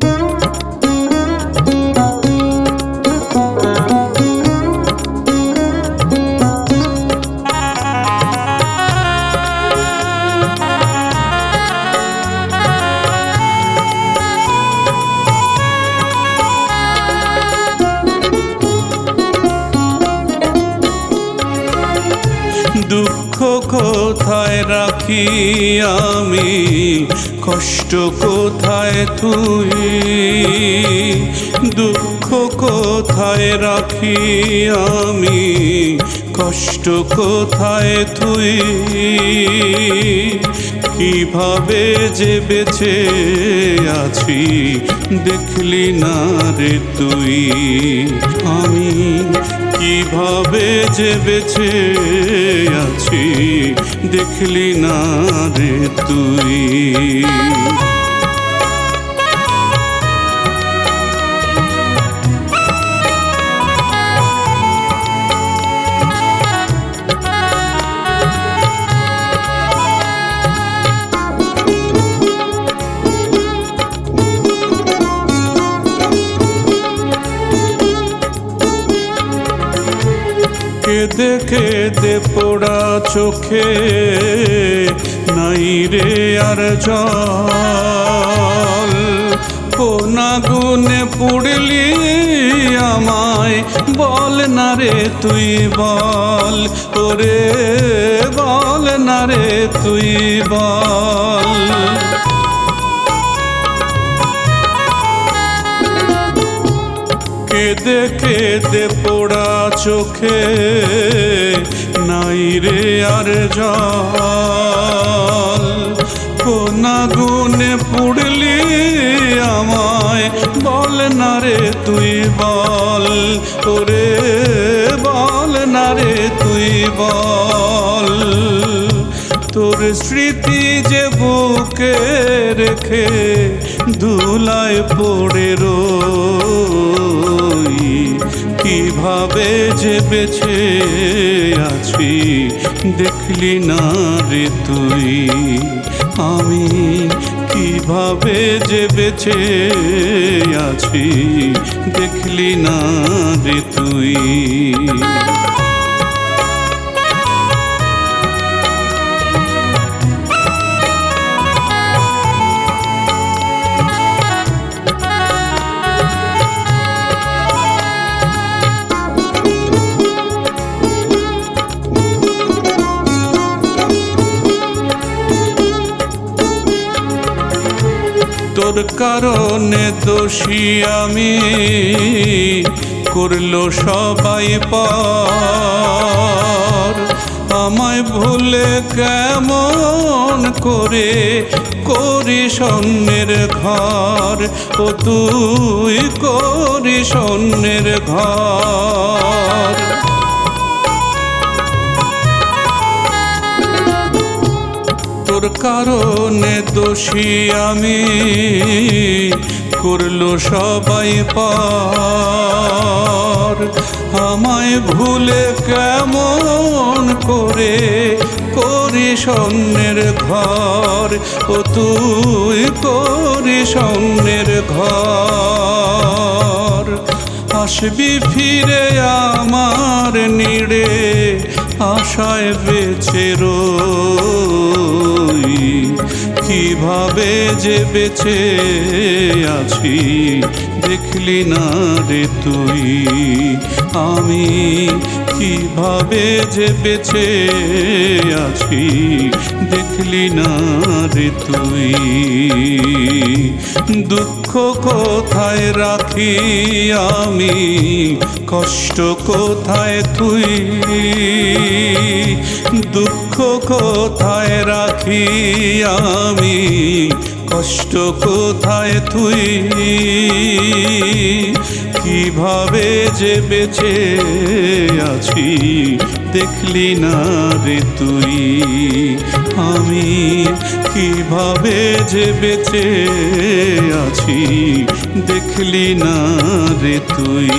দুঃখ রাখি আমি। কষ্ট কোথায় তুই? দুঃখ কোথায় রাখি আমি? কষ্ট কোথায় তুই? কীভাবে যে বেঁচে আছি দেখলি না রে তুই? আমি কীভাবে যে বেঁচে দেখলি না রে তুই। কেঁদে কেঁদে পোড়া চোখে। নাই রে আর জল। কোন গুনে পুড়লি আমায়। বল না রে তুই বল, ওরে বল না রে তুই বল। কেঁদে কেঁদে পোড়া চোখে নাই রে আর জল। কোন গুনে পুড়লি আমায়, বল না রে তুই বল। ওরে বল না রে তুই বল। তোর স্মৃতি যে বুকে রেখে ধুলায় পড়ে রই কীভাবে যে বেছে আছি দেখলি না রে তুই? আমি কীভাবে যে বেছে আছি দেখলি না রে তুই? তোর কারণে দোষী আমি। করল সবাই পর। আমায় ভুলে কেমন করে করি স্বর্ণের ঘর। ও তুই করি স্বর্ণের ঘর। কারণে দোষী আমি। করল সবাই পার। আমায় ভুলে কেমন করে করি স্বর্ণের ঘর? ও তুই করি স্বর্ণের ঘর। আসবি ফিরে আমার নিড়ে। আশায় বেছে রই। কীভাবে যে বেছে আছি দেখলি না রে তুই? আমি কীভাবে যে বেছে আছি দেখলি না রে তুই? দুঃখ কোথায় রাখি আমি? কষ্ট কোথায় তুই? দুঃখ কোথায় রাখি আমি? কষ্ট কোথায় তুই? কীভাবে যে বেঁচে আছি দেখলি না রে তুই? আমি কীভাবে যে বেঁচে আছি দেখলি না রে তুই?